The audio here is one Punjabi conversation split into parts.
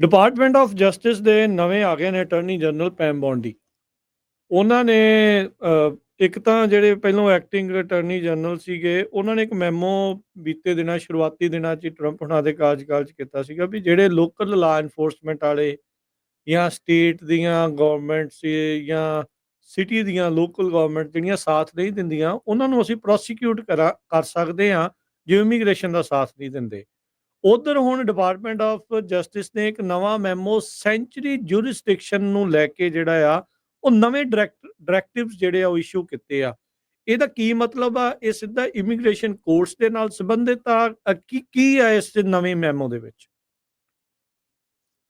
ਡਿਪਾਰਟਮੈਂਟ ਆਫ ਜਸਟਿਸ ਦੇ ਨਵੇਂ ਆ ਗਏ ਨੇ ਅਟਾਰਨੀ ਜਨਰਲ ਪੈਮ ਬੌਂਡੀ ਉਹਨਾਂ ਨੇ ਇੱਕ ਤਾਂ ਜਿਹੜੇ ਪਹਿਲਾਂ ਐਕਟਿੰਗ ਅਟਾਰਨੀ ਜਨਰਲ ਸੀਗੇ, ਉਹਨਾਂ ਨੇ ਇੱਕ ਮੈਮੋ ਬੀਤੇ ਦਿਨਾਂ, ਸ਼ੁਰੂਆਤੀ ਦਿਨਾਂ 'ਚ ਟਰੰਪ ਹੁਣਾਂ ਦੇ ਕਾਰਜਕਾਲ 'ਚ ਕੀਤਾ ਸੀਗਾ ਵੀ ਜਿਹੜੇ ਲੋਕਲ ਲਾ ਐਨਫੋਰਸਮੈਂਟ ਵਾਲੇ ਜਾਂ ਸਟੇਟ ਦੀਆਂ ਗਵਰਨਮੈਂਟਸ ਜਾਂ ਸਿਟੀ ਦੀਆਂ ਲੋਕਲ ਗਵਰਨਮੈਂਟ ਜਿਹੜੀਆਂ ਸਾਥ ਨਹੀਂ ਦਿੰਦੀਆਂ, ਉਹਨਾਂ ਨੂੰ ਅਸੀਂ ਪ੍ਰੋਸੀਕਿਊਟ ਕਰਾ, ਕਰ ਸਕਦੇ ਹਾਂ ਜੇ ਇਮੀਗ੍ਰੇਸ਼ਨ ਦਾ ਸਾਥ ਨਹੀਂ ਦਿੰਦੇ। ਉਧਰ ਹੁਣ ਡਿਪਾਰਟਮੈਂਟ ਆਫ ਜਸਟਿਸ ਨੇ ਇੱਕ ਨਵਾਂ ਮੈਮੋ ਸੈਂਚੁਰੀ ਜੁਰਿਸਡਿਕਸ਼ਨ ਨੂੰ ਲੈ ਕੇ ਜਿਹੜਾ ਆ, ਉਹ ਨਵੇਂ ਡਾਇਰੈਕਟ ਡਾਇਰੈਕਟਿਵਸ ਜਿਹੜੇ ਆ ਉਹ ਇਸ਼ੂ ਕੀਤੇ ਆ। ਇਹਦਾ ਕੀ ਮਤਲਬ ਆ? ਇਹ ਸਿੱਧਾ ਇਮੀਗ੍ਰੇਸ਼ਨ ਕੋਰਸ ਦੇ ਨਾਲ ਸੰਬੰਧਿਤ ਆ? ਕੀ ਕੀ ਆ ਇਸ ਨਵੇਂ ਮੈਮੋ ਦੇ ਵਿੱਚ?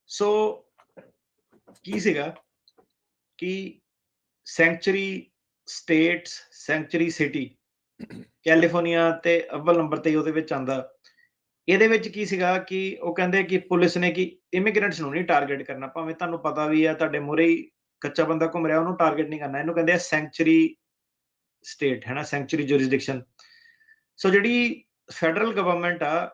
ਸੋ ਕੀ ਸੀਗਾ ਕਿ sanctuary states sanctuary city California ਤੇ ਅਵਲ ਨੰਬਰ ਤੇ ਉਹਦੇ ਵਿੱਚ ਆਂਦਾ ਇਹਦੇ ਵਿੱਚ ਕੀ ਸੀਗਾ ਕਿ ਉਹ ਕਹਿੰਦੇ ਕਿ ਪੁਲਿਸ ਨੇ ਕਿ ਇਮੀਗ੍ਰੈਂਟਸ ਨੂੰ ਨਹੀਂ ਟਾਰਗੇਟ ਕਰਨਾ, ਭਾਵੇਂ ਤੁਹਾਨੂੰ ਪਤਾ ਵੀ ਆ, ਤੁਹਾਡੇ ਮੂਹਰੇ ਕੱਚਾ ਬੰਦਾ ਘੁੰਮ ਰਿਹਾ, ਉਹਨੂੰ ਟਾਰਗੇਟ ਨਹੀਂ ਕਰਨਾ। ਇਹਨੂੰ ਕਹਿੰਦੇ ਆ ਸੈਂਚੁਰੀ ਸਟੇਟ ਹੈ ਨਾ? ਸੈਂਚੁਰੀ ਜੁਰਿਸਡਿਕਸ਼ਨ ਸੋ ਜਿਹੜੀ ਫੈਡਰਲ ਗਵਰਨਮੈਂਟ ਆ,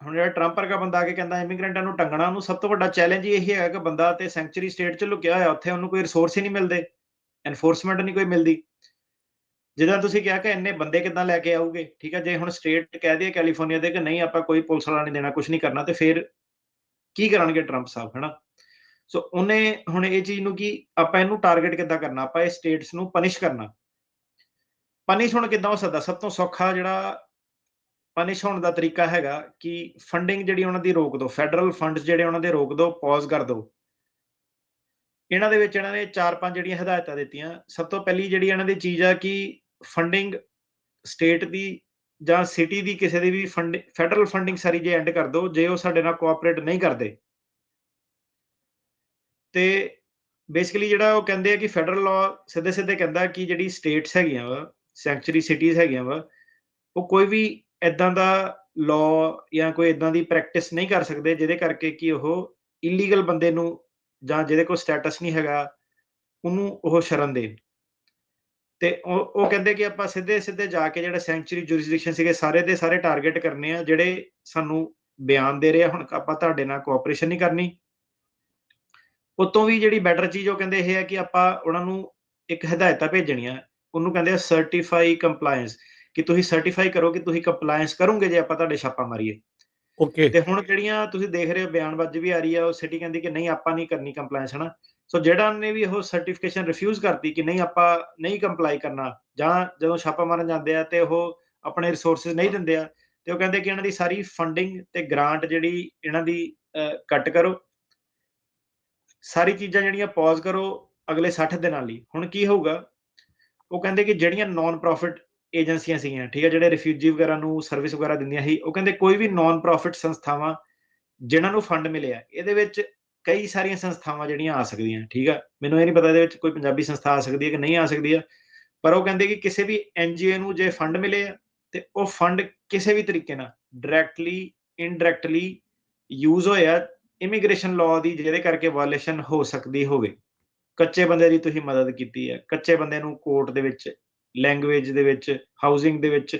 ਹੁਣ ਜਿਹੜਾ ਟਰੰਪ ਵਰਗਾ ਬੰਦਾ ਆ ਕੇ ਕਹਿੰਦਾ ਇਮੀਗ੍ਰੈਂਟਾਂ ਨੂੰ ਟੰਗਣਾ, ਉਹਨੂੰ ਸਭ ਤੋਂ ਵੱਡਾ ਚੈਲੰਜ ਇਹ ਹੈਗਾ ਕਿ ਬੰਦਾ ਤੇ ਸੈਂਚੁਰੀ ਸਟੇਟ 'ਚ ਲੁਕਿਆ ਹੋਇਆ, ਉੱਥੇ ਉਹਨੂੰ ਕੋਈ ਰਿਸੋਰਸ ਹੀ ਨਹੀਂ ਮਿਲਦੇ ਐਨਫੋਰਸਮੈਂਟ ਨਹੀਂ ਕੋਈ ਮਿਲਦੀ। ਜਿੱਦਾਂ ਤੁਸੀਂ ਕਿਹਾ ਕਿ ਇੰਨੇ ਬੰਦੇ ਕਿੱਦਾਂ ਲੈ ਕੇ ਆਉਗੇ ਠੀਕ ਹੈ ਜੇ ਹੁਣ ਸਟੇਟ ਕਹਿ ਦਈਏ ਕੈਲੀਫੋਰਨੀਆ ਦੇ ਕਿ ਨਹੀਂ, ਆਪਾਂ ਕੋਈ ਪੁਲਿਸ ਵਾਲਾ ਨਹੀਂ ਦੇਣਾ ਕੁਝ ਨਹੀਂ ਕਰਨਾ, ਤੇ ਫਿਰ ਕੀ ਕਰਨਗੇ ਟਰੰਪ ਸਾਹਿਬ, ਹੈਨਾ? ਸੋ ਉਹਨੇ ਹੁਣ ਇਹ ਚੀਜ਼ ਨੂੰ ਕਿ, ਆਪਾਂ ਇਹਨੂੰ ਟਾਰਗੇਟ ਕਿੱਦਾਂ ਕਰਨਾ? ਆਪਾਂ ਇਹ ਸਟੇਟਸ ਨੂੰ ਪਨਿਸ਼ ਕਰਨਾ। ਪਨਿਸ਼ ਹੁਣ ਕਿੱਦਾਂ ਹੋ ਸਕਦਾ? ਸਭ ਤੋਂ ਸੌਖਾ ਜਿਹੜਾ ਪਨਿਸ਼ ਹੋਣ ਦਾ ਤਰੀਕਾ ਹੈਗਾ ਕਿ ਫੰਡਿੰਗ ਜਿਹੜੀ ਉਹਨਾਂ ਦੀ ਰੋਕ ਦਿਓ ਫੈਡਰਲ ਫੰਡਸ ਜਿਹੜੇ ਉਹਨਾਂ ਦੇ ਰੋਕ ਦਿਓ ਪੌਜ਼ ਕਰ ਦਿਓ। ਇਹਨਾਂ ਦੇ ਵਿੱਚ ਇਹਨਾਂ ਨੇ ਚਾਰ ਪੰਜ ਜਿਹੜੀਆਂ ਹਦਾਇਤਾਂ ਦਿੱਤੀਆਂ। ਸਭ ਤੋਂ ਪਹਿਲੀ ਜਿਹੜੀ ਇਹਨਾਂ ਦੀ ਚੀਜ਼ ਆ ਕਿ ਫੰਡਿੰਗ ਸਟੇਟ ਦੀ ਜਾਂ ਸਿਟੀ ਦੀ ਕਿਸੇ ਦੀ ਵੀ ਫੰਡ ਫੈਡਰਲ ਫੰਡਿੰਗ ਸਾਰੀ ਜੇ ਐਂਡ ਕਰ ਦਿਓ ਜੇ ਉਹ ਸਾਡੇ ਨਾਲ ਕੋਆਪਰੇਟ ਨਹੀਂ ਕਰਦੇ। ਤੇ ਬੇਸਿਕਲੀ ਜਿਹੜਾ ਉਹ ਕਹਿੰਦੇ ਆ ਕਿ ਫੈਡਰਲ ਲਾਅ ਸਿੱਧੇ ਸਿੱਧੇ ਕਹਿੰਦਾ ਕਿ ਜਿਹੜੀ ਸਟੇਟਸ ਹੈਗੀਆਂ ਵਾ ਸੈਂਚੁਰੀ ਸਿਟੀਜ਼ ਹੈਗੀਆਂ ਵਾ, ਉਹ ਕੋਈ ਵੀ ਇਦਾਂ ਦਾ ਲਾਅ ਜਾਂ ਕੋਈ ਇਦਾਂ ਦੀ ਪ੍ਰੈਕਟਿਸ ਨਹੀਂ ਕਰ ਸਕਦੇ, ਜਿਹਦੇ ਕਰਕੇ ਕਿ ਉਹ ਇਲੀਗਲ ਬੰਦੇ ਨੂੰ ਜਾਂ ਜਿਹਦੇ ਕੋਲ ਸਟੇਟਸ ਨਹੀਂ ਹੈਗਾ, ਉਹਨੂੰ ਉਹ ਸ਼ਰਨ ਦੇ ਤੇ ਉਹ ਉਹ ਕਹਿੰਦੇ ਕਿ ਆਪਾਂ ਸਿੱਧੇ ਸਿੱਧੇ ਜਾ ਕੇ ਜਿਹੜਾ ਸੈਂਚੁਰੀ ਜੁਰਿਸਡਿਕਸ਼ਨ ਸੀਗੇ ਸਾਰੇ ਦੇ ਸਾਰੇ ਟਾਰਗੇਟ ਕਰਨੇ ਆ ਜਿਹੜੇ ਸਾਨੂੰ ਬਿਆਨ ਦੇ ਰਹੇ ਆ। ਹੁਣ ਆਪਾਂ ਤੁਹਾਡੇ ਨਾਲ ਕੋਆਪਰੇਸ਼ਨ ਨਹੀਂ ਕਰਨੀ। ਉਤੋਂ ਵੀ ਜਿਹੜੀ ਬੈਟਰ ਚੀਜ਼ ਉਹ ਕਹਿੰਦੇ ਇਹ ਹੈ ਕਿ ਆਪਾਂ ਉਹਨਾਂ ਨੂੰ ਇੱਕ ਹਦਾਇਤਾਂ ਭੇਜਣੀਆਂ। ਉਹਨੂੰ ਕਹਿੰਦੇ ਆ ਸਰਟੀਫਾਈ ਕੰਪਲਾਈਂਸ ਕਿ ਤੁਸੀਂ ਸਰਟੀਫਾਈ ਕਰੋ ਕਿ ਤੁਸੀਂ ਕੰਪਲਾਈਂਸ ਕਰੋਗੇ ਜੇ ਆਪਾਂ ਤੁਹਾਡੇ ਛਾਪਾ ਮਾਰੀਏ। ਓਕੇ ਤੇ ਹੁਣ ਜਿਹੜੀਆਂ ਤੁਸੀਂ ਦੇਖ ਰਹੇ ਹੋ ਬਿਆਨਬਾਜ਼ੀ ਵੀ ਆ ਰਹੀ ਆ ਉਹ ਸਿਟੀ ਕਹਿੰਦੀ ਕਿ ਨਹੀਂ ਆਪਾਂ ਨਹੀਂ ਕਰਨੀ ਕੰਪਲਾਈਂਸ ਹਨਾ? ਸੋ ਜਿਹੜਾ ਨੇ ਵੀ ਉਹ ਸਰਟੀਫਿਕੇਸ਼ਨ ਰਿਫਿਊਜ਼ ਕਰਤੀ ਕਿ ਨਹੀਂ ਆਪਾਂ ਨਹੀਂ ਕੰਪਲਾਈ ਕਰਨਾ, ਜਾਂ ਜਦੋਂ ਛਾਪਾ ਮਾਰਨ ਜਾਂਦੇ ਆ ਤੇ ਉਹ ਆਪਣੇ ਰਿਸੋਰਸਸ ਨਹੀਂ ਦਿੰਦੇ ਆ, ਤੇ ਉਹ ਕਹਿੰਦੇ ਕਿ ਇਹਨਾਂ ਦੀ ਸਾਰੀ ਫੰਡਿੰਗ ਤੇ ਗ੍ਰਾਂਟ ਜਿਹੜੀ ਇਹਨਾਂ ਦੀ ਕੱਟ ਕਰੋ। ਸਾਰੀ ਚੀਜ਼ਾਂ ਜਿਹੜੀਆਂ ਪੌਜ਼ ਕਰੋ ਅਗਲੇ 60 ਦਿਨਾਂ ਲਈ। ਹੁਣ ਕੀ ਹੋਊਗਾ? ਉਹ ਕਹਿੰਦੇ ਕਿ ਜਿਹੜੀਆਂ ਨਾਨ ਪ੍ਰੋਫਿਟ ਏਜੰਸੀਆਂ ਸੀਗੀਆਂ, ਠੀਕ ਹੈ ਜਿਹੜੇ ਰਿਫਿਊਜੀ ਵਗੈਰਾ ਨੂੰ ਸਰਵਿਸ ਵਗੈਰਾ ਦਿੰਦੀਆਂ ਸੀ, ਉਹ ਕਹਿੰਦੇ ਕੋਈ ਵੀ ਨਾਨ ਪ੍ਰੋਫਿਟ ਸੰਸਥਾਵਾਂ ਜਿਨ੍ਹਾਂ ਨੂੰ ਫੰਡ ਮਿਲਿਆ, ਇਹਦੇ ਵਿੱਚ ਕਈ ਸਾਰੀਆਂ ਸੰਸਥਾਵਾਂ ਜਿਹੜੀਆਂ ਆ ਸਕਦੀਆਂ, ਠੀਕ ਆ? ਮੈਨੂੰ ਇਹ ਨਹੀਂ ਪਤਾ ਇਹਦੇ ਵਿੱਚ ਕੋਈ ਪੰਜਾਬੀ ਸੰਸਥਾ ਆ ਸਕਦੀ ਹੈ ਕਿ ਨਹੀਂ ਆ ਸਕਦੀ ਹੈ, ਪਰ ਉਹ ਕਹਿੰਦੇ ਕਿ ਕਿਸੇ ਵੀ ਐਨਜੀਓ ਨੂੰ ਜੇ ਫੰਡ ਮਿਲੇ ਆ, ਤੇ ਉਹ ਫੰਡ ਕਿਸੇ ਵੀ ਤਰੀਕੇ ਨਾਲ ਡਾਇਰੈਕਟਲੀ ਇਨਡਾਇਰੈਕਟਲੀ ਯੂਜ਼ ਹੋਇਆ ਇਮੀਗ੍ਰੇਸ਼ਨ ਲਾਅ ਦੀ, ਜਿਹਦੇ ਕਰਕੇ ਵਾਇਲੇਸ਼ਨ ਹੋ ਸਕਦੀ ਹੋਵੇ। ਕੱਚੇ ਬੰਦੇ ਦੀ ਤੁਸੀਂ ਮਦਦ ਕੀਤੀ ਹੈ, ਕੱਚੇ ਬੰਦੇ ਨੂੰ ਕੋਰਟ ਦੇ ਵਿੱਚ ਲੈਂਗੁਏਜ ਦੇ ਵਿੱਚ ਹਾਊਸਿੰਗ ਦੇ ਵਿੱਚ,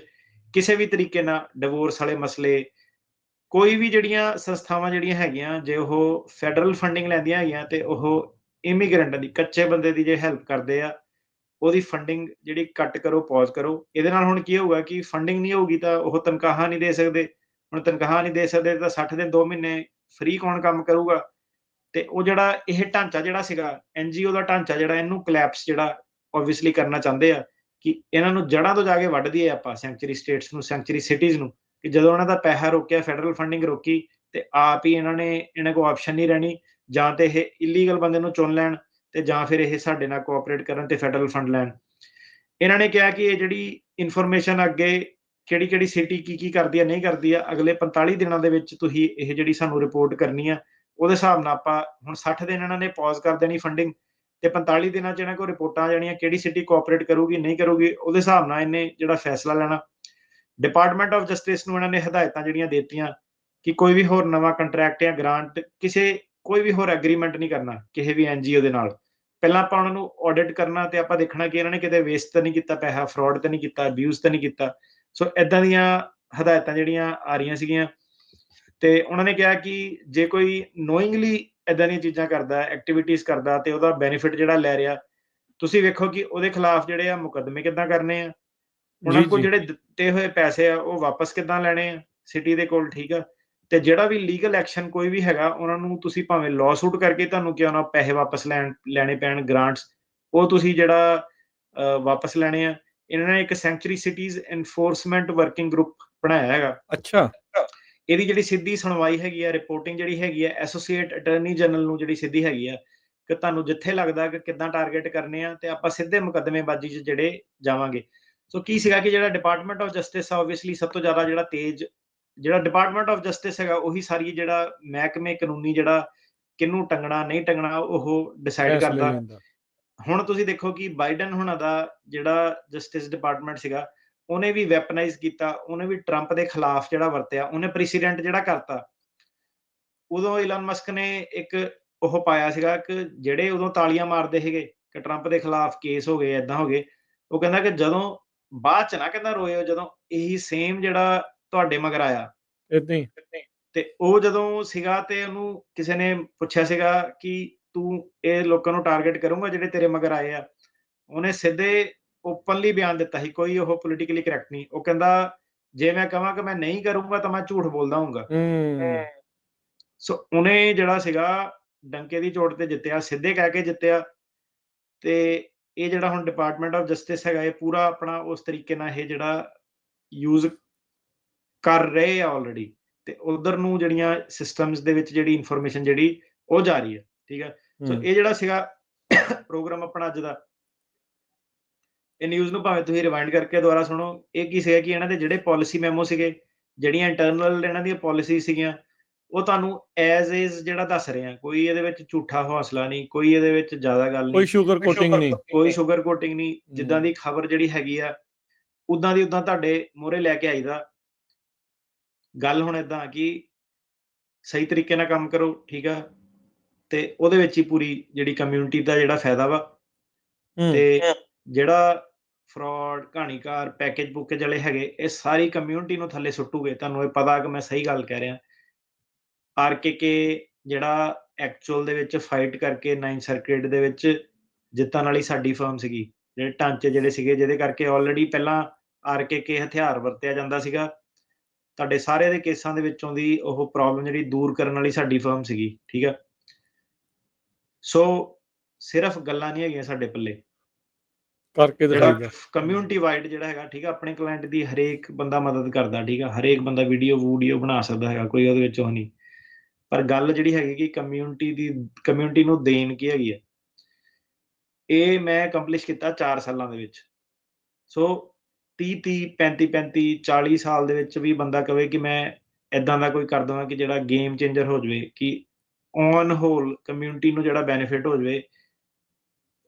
ਕਿਸੇ ਵੀ ਤਰੀਕੇ ਨਾਲ ਡਿਵੋਰਸ ਵਾਲੇ ਮਸਲੇ ਕੋਈ ਵੀ ਜਿਹੜੀਆਂ ਸੰਸਥਾਵਾਂ ਜਿਹੜੀਆਂ ਹੈਗੀਆਂ, ਜੇ ਉਹ ਫੈਡਰਲ ਫੰਡਿੰਗ ਲੈਂਦੀਆਂ ਹੈਗੀਆਂ ਤੇ ਉਹ ਇਮੀਗ੍ਰੈਂਟਾਂ ਦੀ, ਕੱਚੇ ਬੰਦੇ ਦੀ ਜੇ ਹੈਲਪ ਕਰਦੇ ਆ, ਉਹਦੀ ਫੰਡਿੰਗ ਜਿਹੜੀ ਕੱਟ ਕਰੋ ਪੌਜ਼ ਕਰੋ, ਇਹਦੇ ਨਾਲ ਹੁਣ ਕੀ ਹੋਊਗਾ ਕਿ ਫੰਡਿੰਗ ਨਹੀਂ ਹੋਊਗੀ ਤਾਂ ਉਹ ਤਨਖਾਹਾਂ ਨਹੀਂ ਦੇ ਸਕਦੇ। ਹੁਣ ਤਨਖਾਹਾਂ ਨਹੀਂ ਦੇ ਸਕਦੇ ਤਾਂ 60 ਦਿਨ 2 ਮਹੀਨੇ ਫ੍ਰੀ ਕੌਣ ਕੰਮ ਕਰੂਗਾ? ਤੇ ਉਹ ਜਿਹੜਾ ਇਹ ਢਾਂਚਾ ਜਿਹੜਾ ਸੀਗਾ ਐਨਜੀਓ ਦਾ ਢਾਂਚਾ ਜਿਹੜਾ, ਇਹਨੂੰ ਕਲੈਪਸ ਜਿਹੜਾ ਆਬਵੀਅਸਲੀ ਕਰਨਾ ਚਾਹੁੰਦੇ ਆ ਕਿ ਇਹਨਾਂ ਨੂੰ ਜੜਾਂ ਤੋਂ ਜਾ ਕੇ ਵੱਢ ਦਈਏ ਆਪਾਂ ਸੈਂਚੁਰੀ ਸਟੇਟਸ ਨੂੰ ਸੈਂਚੁਰੀ ਸਿਟੀਜ਼ ਨੂੰ। ਕਿ ਜਦੋਂ ਇਹਨਾਂ ਦਾ ਪੈਸਾ ਰੋਕਿਆ ਫੈਡਰਲ ਫੰਡਿੰਗ ਰੋਕੀ ਤੇ ਆਪ ਹੀ ਇਹਨਾਂ ਨੇ ਇਹਨਾਂ ਕੋਲ ਆਪਸ਼ਨ ਨਹੀਂ ਰਹਿਣੀ, ਜਾਂ ਤੇ ਇਹ ਇਲੀਗਲ ਬੰਦੇ ਨੂੰ ਚੁਣ ਲੈਣ ਤੇ ਜਾਂ ਫਿਰ ਇਹ ਸਾਡੇ ਨਾਲ ਕੋਆਪਰੇਟ ਕਰਨ ਤੇ ਫੈਡਰਲ ਫੰਡ ਲੈਣ। ਇਹਨਾਂ ਨੇ ਕਿਹਾ ਕਿ ਇਹ ਜਿਹੜੀ ਇਨਫੋਰਮੇਸ਼ਨ ਅੱਗੇ ਕਿਹੜੀ ਕਿਹੜੀ ਸਿਟੀ ਕੀ ਕੀ ਕਰਦੀ ਆ, ਨਹੀਂ ਕਰਦੀ ਆ, ਅਗਲੇ 45 ਦਿਨਾਂ ਦੇ ਵਿੱਚ ਤੁਸੀਂ ਇਹ ਜਿਹੜੀ ਸਾਨੂੰ ਰਿਪੋਰਟ ਕਰਨੀ ਆ, ਉਹਦੇ ਹਿਸਾਬ ਨਾਲ ਆਪਾਂ ਹੁਣ 60 ਦਿਨ ਇਹਨਾਂ ਨੇ ਪੌਜ਼ ਕਰ ਦੇਣੀ ਫੰਡਿੰਗ ਤੇ 45 ਦਿਨਾਂ ਚ ਇਹਨਾਂ ਕੋਲ ਰਿਪੋਰਟਾਂ ਆ ਜਾਣੀਆਂ, ਕਿਹੜੀ ਸਿਟੀ ਕੋਆਪਰੇਟ ਕਰੂਗੀ, ਨਹੀਂ ਕਰੂਗੀ, ਉਹਦੇ ਹਿਸਾਬ ਨਾਲ ਇਹਨੇ ਜਿਹੜਾ ਫੈਸਲਾ ਲੈਣਾ। ਡਿਪਾਰਟਮੈਂਟ ਆਫ ਜਸਟਿਸ ਨੂੰ ਇਹਨਾਂ ਨੇ ਹਦਾਇਤਾਂ ਜਿਹੜੀਆਂ ਦਿੱਤੀਆਂ ਕਿ ਕੋਈ ਵੀ ਹੋਰ ਨਵਾਂ ਕੰਟਰੈਕਟ ਜਾਂ ਗ੍ਰਾਂਟ ਕਿਸੇ, ਕੋਈ ਵੀ ਹੋਰ ਐਗਰੀਮੈਂਟ ਨਹੀਂ ਕਰਨਾ ਕਿਸੇ ਵੀ ਐਨਜੀਓ ਦੇ ਨਾਲ। ਪਹਿਲਾਂ ਆਪਾਂ ਉਹਨਾਂ ਨੂੰ ਆਡਿਟ ਕਰਨਾ ਤੇ ਆਪਾਂ ਦੇਖਣਾ ਕਿ ਇਹਨਾਂ ਨੇ ਕਿਤੇ ਵੇਸਟ ਤਾਂ ਨਹੀਂ ਕੀਤਾ, ਪੈਸਾ ਫਰਾਡ ਤਾਂ ਨਹੀਂ ਕੀਤਾ ਅਬਿਊਜ਼ ਤਾਂ ਨਹੀਂ ਕੀਤਾ। ਸੋ ਇਦਾਂ ਦੀਆਂ ਹਦਾਇਤਾਂ ਜਿਹੜੀਆਂ ਆ ਰਹੀਆਂ ਸੀਗੀਆਂ ਤੇ ਉਹਨਾਂ ਨੇ ਕਿਹਾ ਕਿ ਜੇ ਕੋਈ ਨੋਇੰਗਲੀ ਇਦਾਂ ਦੀਆਂ ਚੀਜ਼ਾਂ ਕਰਦਾ ਐਕਟੀਵਿਟੀਜ਼ ਕਰਦਾ ਤੇ ਉਹਦਾ ਬੈਨੀਫਿਟ ਜਿਹੜਾ ਲੈ ਰਿਹਾ, ਤੁਸੀਂ ਵੇਖੋ ਕਿ ਉਹਦੇ ਖਿਲਾਫ ਜਿਹੜੇ ਆ ਮੁਕੱਦਮੇ ਕਿੱਦਾਂ ਕਰਨੇ ਆ। ਉਹਨਾਂ ਕੋਲ। ਜਿਹੜੇ ਦਿੱਤੇ ਹੋਏ ਪੈਸੇ ਆ ਉਹ ਵਾਪਸ ਕਿੱਦਾਂ ਲੈਣੇ ਆ? ਸਿਟੀ ਦੇ ਕੋਲ ਠੀਕ ਆ? ਤੇ ਜਿਹੜਾ ਵੀ ਲੀਗਲ ਐਕਸ਼ਨ ਕੋਈ ਵੀ ਹੈਗਾ ਉਹਨਾਂ ਨੂੰ ਤੁਸੀਂ ਭਾਵੇਂ ਲਾਅ ਸੂਟ ਕਰਕੇ ਤੁਹਾਨੂੰ ਕਿਉਂ ਨਾ ਪੈਸੇ ਵਾਪਸ ਲੈਣ ਲੈਣੇ ਪੈਣ ਗ੍ਰਾਂਟਸ ਉਹ ਤੁਸੀਂ ਜਿਹੜਾ ਵਾਪਸ ਲੈਣੇ ਆ। ਇਹਨਾਂ ਨੇ ਇੱਕ sanctuary cities enforcement working group ਬਣਾਇਆ ਹੈਗਾ। ਅੱਛਾ। ਇਹਦੀ ਜਿਹੜੀ ਸਿੱਧੀ ਸੁਣਵਾਈ ਹੈਗੀ ਆ ਰਿਪੋਰਟਿੰਗ ਜਿਹੜੀ ਹੈਗੀ ਆ ਐਸੋਸੀਏਟ ਅਟਾਰਨੀ ਜਨਰਲ ਨੂੰ ਜਿਹੜੀ ਸਿੱਧੀ ਹੈਗੀ ਆ ਕਿ ਤੁਹਾਨੂੰ ਜਿੱਥੇ ਲੱਗਦਾ ਕਿ ਕਿੱਦਾਂ ਟਾਰਗੇਟ ਕਰਨੇ ਆ ਤੇ ਆਪਾਂ ਸਿੱਧੇ ਮੁਕੱਦਮੇਬਾਜ਼ੀ 'ਚ ਜਿਹੜੇ ਜਾਵਾਂਗੇ। ਸੋ ਕੀ ਸੀਗਾ ਕਿ ਜਿਹੜਾ ਡਿਪਾਰਟਮੈਂਟ ਆਫ ਜਸਟਿਸ ਆ ਆਬਵੀਅਸਲੀ ਸਭ ਤੋਂ ਜ਼ਿਆਦਾ ਜਿਹੜਾ ਤੇਜ਼ ਜਿਹੜਾ ਡਿਪਾਰਟਮੈਂਟ ਆਫ ਜਸਟਿਸ ਹੈਗਾ ਉਹੀ ਸਾਰੀ ਜਿਹੜਾ ਮਹਿਕਮੇ ਕਾਨੂੰਨੀ ਜਿਹੜਾ ਕਿਹਨੂੰ ਟੰਗਣਾ ਨਹੀਂ ਟੰਗਣਾ ਉਹ ਡਿਸਾਈਡ ਕਰਦਾ। ਹੁਣ ਤੁਸੀਂ ਦੇਖੋ ਕਿ ਬਾਈਡਨ ਹੁਣਾਂ ਦਾ ਜਿਹੜਾ ਜਸਟਿਸ ਡਿਪਾਰਟਮੈਂਟ ਸੀਗਾ ਉਹਨੇ ਵੀ ਵੈਪਨਾਈਜ਼ ਕੀਤਾ ਉਹਨੇ ਵੀ ਟਰੰਪ ਦੇ ਖਿਲਾਫ ਜਿਹੜਾ ਵਰਤਿਆ ਉਹਨੇ ਪ੍ਰੈਸੀਡੈਂਟ ਜਿਹੜਾ ਕਰਤਾ ਉਦੋਂ ਇਲਨ ਮਸਕ ਨੇ ਇੱਕ ਉਹ ਪਾਇਆ ਸੀਗਾ ਕਿ ਜਿਹੜੇ ਉਦੋਂ ਤਾਲੀਆਂ ਮਾਰਦੇ ਸੀਗੇ ਕਿ ਟਰੰਪ ਦੇ ਖਿਲਾਫ ਕੇਸ ਹੋ ਗਏ ਐਦਾਂ ਹੋ ਗਏ ਉਹ ਕਹਿੰਦਾ ਕਿ ਜਦੋਂ ਬਾਅਦ ਚ ਨਾ ਕਹਿੰਦਾ ਰੋਇਓ ਜਦੋਂ ਇਹੀ ਸੇਮ ਜਿਹੜਾ ਤੁਹਾਡੇ ਮਗਰ ਆਇਆ। ਹੀ। ਤੇ ਉਹ ਜਦੋਂ ਸੀਗਾ ਤੇ ਉਹਨੂੰ ਕਿਸੇ ਨੇ ਪੁੱਛਿਆ ਸੀਗਾ ਕਿ ਤੂੰ ਇਹ ਲੋਕਾਂ ਨੂੰ ਟਾਰਗੇਟ ਕਰੂੰਗਾ ਜਿਹੜੇ ਤੇਰੇ ਮਗਰ ਆਏ ਆ। ਉਹਨੇ ਸਿੱਧੇ ਓਪਨਲੀ ਬਿਆਨ ਦਿੱਤਾ ਸੀ ਕੋਈ ਉਹ ਪੋਲੀਟੀਕਲੀ ਕਰੈਕਟ ਨਹੀਂ। ਉਹ ਕਹਿੰਦਾ ਜੇ ਮੈਂ ਕਹਾਂ ਕਿ ਮੈਂ ਨਹੀਂ ਕਰੂੰਗਾ ਤਾਂ ਮੈਂ ਝੂਠ ਬੋਲਦਾ ਹੂੰਗਾ ਸੋ ਉਹਨੇ ਜਿਹੜਾ ਸੀਗਾ ਡੰਕੇ ਦੀ ਚੋਟ ਤੇ ਜਿੱਤਿਆ ਸਿੱਧੇ ਕਹਿ ਕੇ ਜਿੱਤਿਆ। ਤੇ ਇਹ ਜਿਹੜਾ ਹੁਣ ਡਿਪਾਰਟਮੈਂਟ ਆਫ ਜਸਟਿਸ ਹੈਗਾ ਇਹ ਪੂਰਾ ਆਪਣਾ ਉਸ ਤਰੀਕੇ ਨਾਲ ਇਹ ਜਿਹੜਾ ਯੂਜ਼ ਕਰ ਰਹੇ ਆ ਆਲਰੇਡੀ ਤੇ ਉਧਰ ਨੂੰ ਜਿਹੜੀਆਂ ਸਿਸਟਮਸ ਦੇ ਵਿੱਚ ਜਿਹੜੀ ਇਨਫੋਰਮੇਸ਼ਨ ਜਿਹੜੀ ਉਹ ਜਾ ਰਹੀ ਹੈ ਠੀਕ ਹੈ ਸੋ। ਇਹ ਜਿਹੜਾ ਸੀਗਾ ਪ੍ਰੋਗਰਾਮ ਆਪਣਾ ਅੱਜ ਦਾ ਇਹ ਨਿਊਜ਼ ਨੂੰ ਭਾਵੇਂ ਤੁਸੀਂ ਰਿਵਾਈਂਡ ਕਰਕੇ ਦੁਬਾਰਾ ਸੁਣੋ ਇਹ ਕੀ ਸੀਗਾ ਕਿ ਇਹਨਾਂ ਦੇ ਜਿਹੜੇ ਪਾਲਿਸੀ ਮੈਮੋ ਸੀਗੇ ਜਿਹੜੀਆਂ ਇੰਟਰਨਲ ਇਹਨਾਂ ਦੀਆਂ ਪਾਲਿਸੀ ਸੀਗੀਆਂ ਉਹ ਤੁਹਾਨੂੰ ਐਜ਼ ਇਜ਼ ਜਿਹੜਾ ਦੱਸ ਰਹੇ ਕੋਈ ਇਹਦੇ ਵਿੱਚ ਝੂਠਾ ਹੌਸਲਾ ਨਹੀਂ ਕੋਈ ਇਹਦੇ ਵਿੱਚ ਜ਼ਿਆਦਾ ਗੱਲ ਕੋਈ ਨਹੀਂ ਸ਼ੂਗਰ ਕੋਟਿੰਗ ਨਹੀਂ। ਕੋਈ ਸ਼ੂਗਰ ਕੋਟਿੰਗ ਨਹੀਂ ਜਿੱਦਾਂ। ਦੀ ਖਬਰ ਜਿਹੜੀ ਹੈਗੀ ਆ ਉਦਾਂ ਦੀ ਉਦਾਂ ਤੁਹਾਡੇ ਮੂਹਰੇ ਲੈ ਕੇ ਆਈਦਾ। ਗੱਲ ਹੁਣ ਇਦਾਂ ਕਿ ਸਹੀ ਤਰੀਕੇ ਨਾਲ ਕੰਮ ਕਰੋ ਠੀਕ ਆ? ਤੇ ਉਹਦੇ ਵਿੱਚ ਹੀ ਪੂਰੀ ਜਿਹੜੀ ਕਮਿਊਨਿਟੀ ਦਾ ਜਿਹੜਾ ਫਾਇਦਾ ਵਾ। ਤੇ ਜਿਹੜਾ ਫਰਾਡ ਕਹਾਣੀਕਾਰ ਪੈਕੇਜ ਬੁੱਕੇਜ ਵਾਲੇ ਹੈਗੇ ਇਹ ਸਾਰੀ ਕਮਿਊਨਿਟੀ ਨੂੰ ਥੱਲੇ ਸੁੱਟੂਗੇ। ਤੁਹਾਨੂੰ ਇਹ ਪਤਾ ਕਿ ਮੈਂ ਸਹੀ ਗੱਲ ਕਹਿ ਰਿਹਾ। ਆਰਕੇਕੇ ਜਿਹੜਾ ਐਕਚੁਅਲ ਦੇ ਵਿੱਚ ਫਾਈਟ ਕਰਕੇ 9 ਸਰਕਟ ਦੇ ਵਿੱਚ ਜਿੱਤਣ ਵਾਲੀ ਸਾਡੀ ਫਰਮ ਸੀਗੀ ਜਿਹੜੇ ਢਾਂਚੇ ਜਿਹੜੇ ਸੀਗੇ ਜਿਹਦੇ ਕਰਕੇ ਆਲਰੇਡੀ ਪਹਿਲਾਂ ਆਰਕੇਕੇ ਹਥਿਆਰ ਵਰਤਿਆ ਜਾਂਦਾ ਸੀਗਾ। ਤੁਹਾਡੇ ਸਾਰੇ ਦੇ ਕੇਸਾਂ ਦੇ ਵਿੱਚੋਂ ਦੀ ਉਹ ਪ੍ਰੋਬਲਮ ਜਿਹੜੀ ਦੂਰ ਕਰਨ ਵਾਲੀ ਸਾਡੀ ਫਰਮ ਸੀਗੀ ਠੀਕ ਆ? ਸੋ ਸਿਰਫ ਗੱਲਾਂ ਨਹੀਂ ਹੈਗੀਆਂ ਸਾਡੇ ਪੱਲੇ। ਕਰਕੇ ਦਿਖਾਈਦਾ ਕਮਿਊਨਿਟੀ ਵਾਈਡ ਜਿਹੜਾ ਹੈਗਾ ਠੀਕ ਆ? ਆਪਣੇ ਕਲਾਇੰਟ ਦੀ ਹਰੇਕ ਬੰਦਾ ਮਦਦ ਕਰਦਾ ਠੀਕ ਆ? ਹਰੇਕ ਬੰਦਾ ਵੀਡੀਓ ਵੀਡੀਓ ਬਣਾ ਸਕਦਾ ਹੈਗਾ ਕੋਈ ਉਹਦੇ ਵਿੱਚ ਉਹ ਨਹੀਂ। ਪਰ ਗੱਲ ਜਿਹੜੀ ਹੈਗੀ ਕਿ ਕਮਿਊਨਿਟੀ ਦੀ ਕਮਿਊਨਿਟੀ ਨੂੰ ਦੇਣ ਕੀ ਹੈਗੀ ਹੈ ਇਹ ਮੈਂ ਕੰਪਲਿਸ਼ ਕੀਤਾ 4 ਸਾਲਾਂ ਦੇ ਵਿੱਚ। ਸੋ 30 30 35 35 40 ਸਾਲ ਦੇ ਵਿੱਚ ਵੀ ਬੰਦਾ ਕਵੇ ਕਿ ਮੈਂ ਇਦਾਂ ਦਾ ਕੋਈ ਕਰ ਦਵਾਂ ਕਿ ਜਿਹੜਾ ਗੇਮ ਚੇਂਜਰ ਹੋ ਜਾਵੇ, ਕਿ ਔਨ ਹੋਲ ਕਮਿਊਨਿਟੀ ਨੂੰ ਜਿਹੜਾ ਬੈਨੀਫਿਟ ਹੋ ਜਾਵੇ,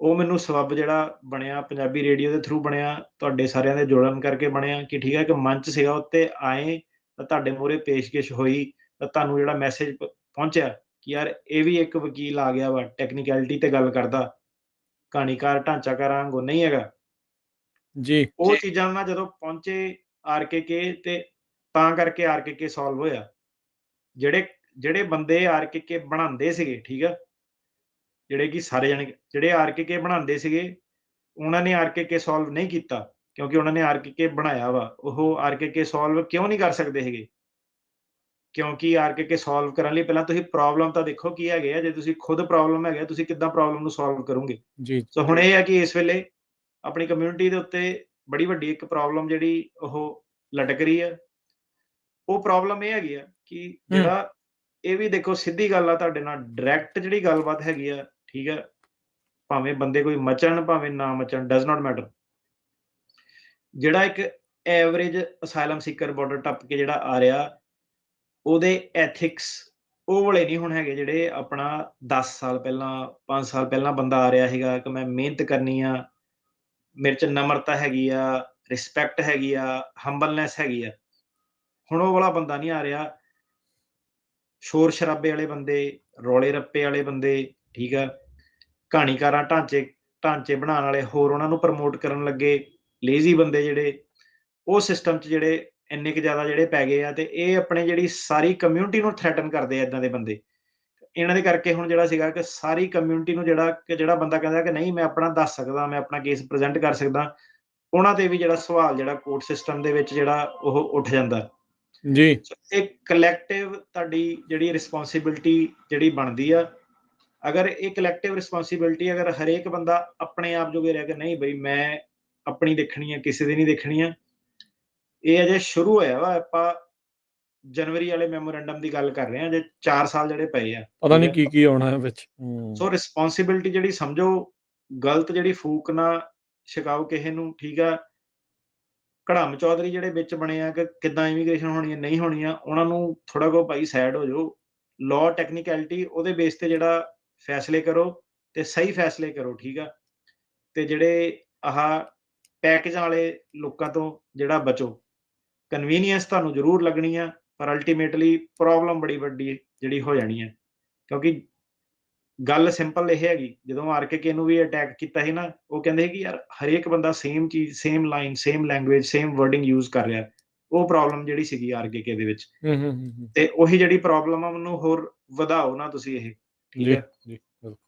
ਉਹ ਮੈਨੂੰ ਸਬਬ ਜਿਹੜਾ ਬਣਿਆ, ਪੰਜਾਬੀ ਰੇਡੀਓ ਦੇ ਥਰੂ ਬਣਿਆ, ਤੁਹਾਡੇ ਸਾਰਿਆਂ ਦੇ ਜੋੜਨ ਕਰਕੇ ਬਣਿਆ ਕਿ ਠੀਕ ਹੈ ਕਿ ਮੰਚ ਸੀਗਾ ਉੱਤੇ ਆਏ ਤਾਂ ਤੁਹਾਡੇ ਮੂਹਰੇ ਪੇਸ਼ਕਸ਼ ਹੋਈ ਤਾਂ ਤੁਹਾਨੂੰ ਜਿਹੜਾ ਮੈਸੇਜ ਪਹੁੰਚਿਆ ਕਿ ਯਾਰ ਇਹ ਵੀ ਇੱਕ ਵਕੀਲ ਆ ਗਿਆ ਵਾ ਟੈਕਨੀਕੈਲਿਟੀ ਤੇ ਗੱਲ ਕਰਦਾ। ਕਹਾਣੀਕਾਰ ਢਾਂਚਾਕਾਰਾਂ ਵਾਂਗੂ ਨਹੀਂ ਹੈਗਾ। ਜੀ। ਉਹ ਚੀਜ਼ਾਂ ਨਾਲ ਜਦੋਂ ਪਹੁੰਚੇ ਆਰਕੇਕੇ ਤੇ ਤਾਂ ਕਰਕੇ ਆਰਕੇਕੇ ਸੋਲਵ ਹੋਇਆ। ਜਿਹੜੇ ਜਿਹੜੇ ਬੰਦੇ ਆਰਕੇਕੇ ਬਣਾਉਂਦੇ ਸੀਗੇ ਠੀਕ ਆ? ਜਿਹੜੇ ਕਿ ਸਾਰੇ ਜਣੇ ਜਿਹੜੇ ਆਰਕੇਕੇ ਬਣਾਉਂਦੇ ਸੀਗੇ ਉਹਨਾਂ ਨੇ ਆਰਕੇਕੇ ਸੋਲਵ ਨਹੀਂ ਕੀਤਾ ਕਿਉਂਕਿ ਉਹਨਾਂ ਨੇ ਆਰਕੇਕੇ ਬਣਾਇਆ ਵਾ। ਉਹ ਆਰਕੇਕੇ ਸੋਲਵ ਕਿਉਂ ਨਹੀਂ ਕਰ ਸਕਦੇ ਹੈਗੇ? ਕਿਉਂਕਿ ਆਰਕੇਕੇ ਸੋਲਵ ਕਰਨ ਲਈ ਪਹਿਲਾਂ ਤੁਸੀਂ ਪ੍ਰੋਬਲਮ ਤਾਂ ਦੇਖੋ ਕੀ ਹੈਗੇ ਆ ਜੇ ਤੁਸੀਂ ਖੁਦ ਪ੍ਰੋਬਲਮ ਹੈਗੇ ਆ, ਤੁਸੀਂ ਕਿੱਦਾਂ ਪ੍ਰੋਬਲਮ ਨੂੰ ਸੋਲਵ ਕਰੋਗੇ? ਜੀ। ਸੋ ਹੁਣ ਇਹ ਹੈ ਕਿ ਇਸ ਵੇਲੇ ਆਪਣੀ ਕਮਿਊਨਿਟੀ ਦੇ ਉੱਤੇ ਬੜੀ ਵੱਡੀ ਇੱਕ ਪ੍ਰੋਬਲਮ ਜਿਹੜੀ ਉਹ ਲਟਕ ਰਹੀ ਹੈ ਉਹ ਪ੍ਰੋਬਲਮ ਇਹ ਹੈਗੀ ਆ ਕਿ ਜਿਹੜਾ ਇਹ ਵੀ ਦੇਖੋ ਸਿੱਧੀ ਗੱਲ ਆ ਤੁਹਾਡੇ ਨਾਲ ਡਾਇਰੈਕਟ ਜਿਹੜੀ ਗੱਲਬਾਤ ਹੈਗੀ ਆ ਠੀਕ ਹੈ ਭਾਵੇਂ ਬੰਦੇ ਕੋਈ ਮਚਣ ਭਾਵੇਂ ਨਾ ਮਚਣ ਡਸ ਨਾਟ ਮੈਟਰ ਜਿਹੜਾ ਇੱਕ ਐਵਰੇਜ ਅਸਾਈਲਮ ਸੀਕਰ ਬਾਰਡਰ ਟੱਪ ਕੇ ਜਿਹੜਾ ਆ ਰਿਹਾ ਉਹਦੇ ਐਥਿਕਸ ਉਹ ਵਾਲੇ ਨਹੀਂ ਹੁਣ ਹੈਗੇ ਜਿਹੜੇ ਆਪਣਾ 10 ਸਾਲ ਪਹਿਲਾਂ 5 ਸਾਲ ਪਹਿਲਾਂ ਬੰਦਾ ਆ ਰਿਹਾ ਹੈਗਾ ਕਿ ਮੈਂ ਮਿਹਨਤ ਕਰਨੀ ਆ, ਮੇਰੇ ਚ ਨਮਰਤਾ ਹੈਗੀ ਆ ਰਿਸਪੈਕਟ ਹੈਗੀ ਆ ਹੰਬਲਨੈਸ ਹੈਗੀ ਆ। ਹੁਣ ਉਹ ਵਾਲਾ ਬੰਦਾ ਨਹੀਂ ਆ ਰਿਹਾ। ਸ਼ੋਰ ਸ਼ਰਾਬੇ ਵਾਲੇ ਬੰਦੇ, ਰੋਲੇ ਰੱਪੇ ਵਾਲੇ ਬੰਦੇ, ਠੀਕ ਆ। ਕਹਾਣੀਕਾਰਾਂ ਢਾਂਚੇ ਢਾਂਚੇ ਬਣਾਉਣ ਵਾਲੇ ਹੋਰ ਉਹਨਾਂ ਨੂੰ ਪ੍ਰਮੋਟ ਕਰਨ ਲੱਗੇ ਲੇਜ਼ੀ ਬੰਦੇ ਜਿਹੜੇ, ਉਹ ਸਿਸਟਮ 'ਚ ਜਿਹੜੇ ਇੰਨੇ ਕੁ ਜ਼ਿਆਦਾ ਜਿਹੜੇ ਪੈ ਗਏ ਆ ਤੇ ਇਹ ਆਪਣੇ ਜਿਹੜੀ ਸਾਰੀ ਕਮਿਊਨਿਟੀ ਨੂੰ ਥ੍ਰੈਟਨ ਕਰਦੇ ਆ ਇਦਾਂ ਦੇ ਬੰਦੇ। ਇਹਨਾਂ ਦੇ ਕਰਕੇ ਹੁਣ ਜਿਹੜਾ ਸੀਗਾ ਕਿ ਸਾਰੀ ਕਮਿਊਨਿਟੀ ਨੂੰ ਜਿਹੜਾ ਕਿ ਜਿਹੜਾ ਬੰਦਾ ਕਹਿੰਦਾ ਕਿ ਨਹੀਂ ਮੈਂ ਆਪਣਾ ਦੱਸ ਸਕਦਾ ਮੈਂ ਆਪਣਾ ਕੇਸ ਪ੍ਰੈਜ਼ੈਂਟ ਕਰ ਸਕਦਾ ਉਹਨਾਂ ਤੇ ਵੀ ਜਿਹੜਾ ਸਵਾਲ ਜਿਹੜਾ ਕੋਰਟ ਸਿਸਟਮ ਦੇ ਵਿੱਚ ਜਿਹੜਾ ਉਹ ਉੱਠ ਜਾਂਦਾ। ਜੀ। ਇਹ ਕਲੈਕਟਿਵ ਤੁਹਾਡੀ ਜਿਹੜੀ ਰਿਸਪੌਂਸਿਬਿਲਟੀ ਜਿਹੜੀ ਬਣਦੀ ਆ ਅਗਰ ਇਹ ਕਲੈਕਟਿਵ ਰਿਸਪੌਂਸਿਬਿਲਟੀ ਅਗਰ ਹਰੇਕ ਬੰਦਾ ਆਪਣੇ ਆਪ ਜੋਗੇ ਰਹਿ ਕੇ ਨਹੀਂ ਬਈ ਮੈਂ ਆਪਣੀ ਦੇਖਣੀ ਆ ਕਿਸੇ ਦੀ ਨਹੀਂ ਦੇਖਣੀ ਆ ਇਹ ਅਜੇ ਸ਼ੁਰੂ ਹੋਇਆ ਵਾ ਆਪਾਂ ਜਨਵਰੀ ਵਾਲੇ ਮੈਮੋਰੈਂਡਮ ਦੀ ਗੱਲ ਕਰ ਰਹੇ ਆ ਜੇ 4 ਸਾਲ ਜਿਹੜੇ ਪਏ ਆ ਪਤਾ ਨਹੀਂ ਕੀ ਕੀ ਆਉਣਾ ਹੈ ਵਿੱਚ। ਹੂੰ, ਸੋ ਰਿਸਪੌਂਸਿਬਿਲਟੀ ਜਿਹੜੀ ਸਮਝੋ ਗਲਤ ਜਿਹੜੀ ਫੂਕ ਨਾ ਛਕਾਓ ਕਿਸੇ ਨੂੰ ਠੀਕ ਆ? ਕੜਮ ਚੌਧਰੀ ਜਿਹੜੇ ਵਿੱਚ ਬਣੇ ਆ ਕਿ ਕਿੱਦਾਂ ਇਮੀਗ੍ਰੇਸ਼ਨ ਹੋਣੀ ਹੈ ਨਹੀਂ ਹੋਣੀ ਆ ਉਹਨਾਂ ਨੂੰ ਥੋੜਾ ਕੋ ਭਾਈ ਸਾਈਡ ਹੋ ਜਾਓ। ਲਾਅ ਟੈਕਨੀਕੈਲਿਟੀ ਉਹਦੇ ਬੇਸ ਤੇ ਜਿਹੜਾ ਫੈਸਲੇ ਕਰੋ ਤੇ ਸਹੀ ਫੈਸਲੇ ਕਰੋ ਠੀਕ ਆ? ਤੇ ਜਿਹੜੇ ਆਹ ਪੈਕੇਜਾਂ ਵਾਲੇ ਲੋਕਾਂ ਤੋਂ ਜਿਹੜਾ ਬਚੋ। ਕਨਵੀਨੀਅੰਸ ਤੁਹਾਨੂੰ ਜ਼ਰੂਰ ਲੱਗਣੀ ਆ ਪਰ ਅਲਟੀਮੇਟਲੀ ਪ੍ਰੋਬਲਮ ਬੜੀ ਵੱਡੀ ਜਿਹੜੀ ਹੋ ਜਾਣੀ ਹੈ। ਕਿਉਂਕਿ ਗੱਲ ਸਿੰਪਲ ਇਹ ਹੈਗੀ ਜਦੋਂ ਆਰ ਕੇ ਨੂੰ ਵੀ ਅਟੈਕ ਕੀਤਾ ਸੀ ਨਾ ਉਹ ਕਹਿੰਦੇ ਸੀ ਕਿ ਯਾਰ ਹਰੇਕ ਬੰਦਾ ਸੇਮ ਚੀਜ਼ same line same language same wording use ਕਰ ਰਿਹਾ। ਉਹ ਪ੍ਰੋਬਲਮ ਜਿਹੜੀ ਸੀਗੀ ਆਰ ਕੇ ਦੇ ਵਿੱਚ। ਹੂੰ ਹੂੰ ਹੂੰ, ਹੂੰ। ਤੇ ਉਹੀ ਜਿਹੜੀ ਪ੍ਰੋਬਲਮ ਆ ਉਹਨੂੰ ਹੋਰ ਵਧਾਓ ਨਾ ਤੁਸੀਂ ਇਹ ਠੀਕ ਹੈ? ਜੀ।